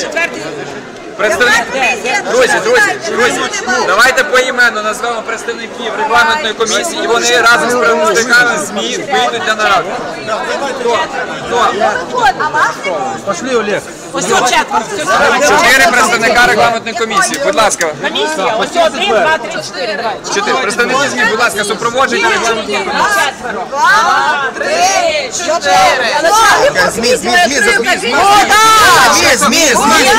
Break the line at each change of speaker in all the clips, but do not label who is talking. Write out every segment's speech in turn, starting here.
Четвертий.
Представник... Друзі, друзі, друзі, давайте поіменно назвемо представників регламентної комісії, і вони разом з представниками ЗМІ вийдуть на нараду. Хто? Хто?
Пошли, Олег.
Ось четверо.
Чотири представника регламентної комісії. Будь ласка,
Комісія. Ось один, два, три, чотири.
Чотири представники ЗМІ, будь ласка, супроводжуйте регламентну комісію.
Четверо. Три.
ЗМІ, ЗМІ, ЗМІ, ЗМІ, ЗМІ, ЗМІ, ЗМІ.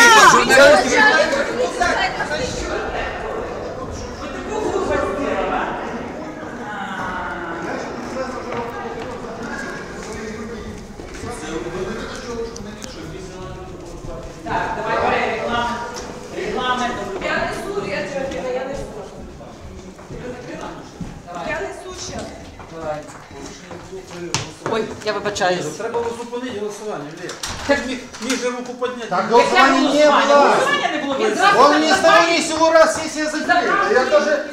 Ой, я вибачаюсь.
Треба було зупинити голосування, Олег. Міг, міг же руку підняти.
Так
Яке
голосування не
голосування?
было.
Голосування не було. Він зразу
Он не с того ни с сего раз сессия закрыта. Я даже,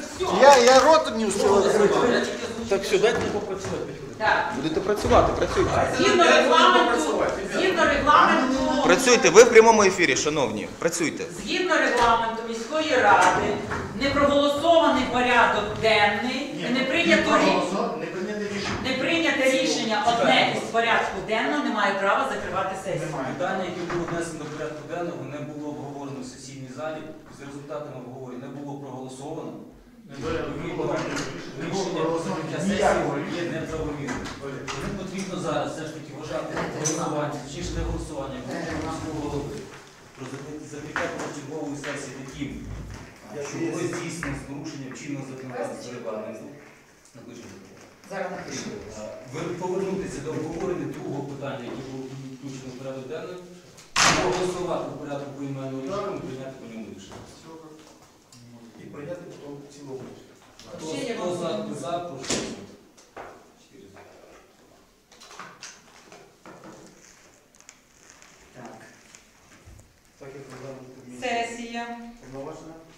я, я рот не успел открыть.
Так все, дайте мені попрацювати.
Так.
Будете працювати, працюйте.
Згідно регламенту, згідно регламенту,
Працюйте, ви в прямому ефірі, шановні. Працюйте.
згідно регламенту міської ради, не проголосований порядок денний, не прийнято рішення. Не рішення одне із порядку денного не має права закривати сесію.
Питання, яке було внесено до порядку денного, не було обговорено в сесійній залі. За результатами обговорення не було проголосовано. Відповідно, Рішення закриття сесії є неправомірним. Тому потрібно зараз все ж голосування, точніше не голосування, а міського голови про закриття закриття сесії таким, що було здійснено з порушенням чинного законодавства. Регламенту.
Зараз.
Повернутися до обговорення другого питання, яке було включено в порядок денний, проголосувати в порядку поіменного рішення, прийняти по ньому рішення. sencilla.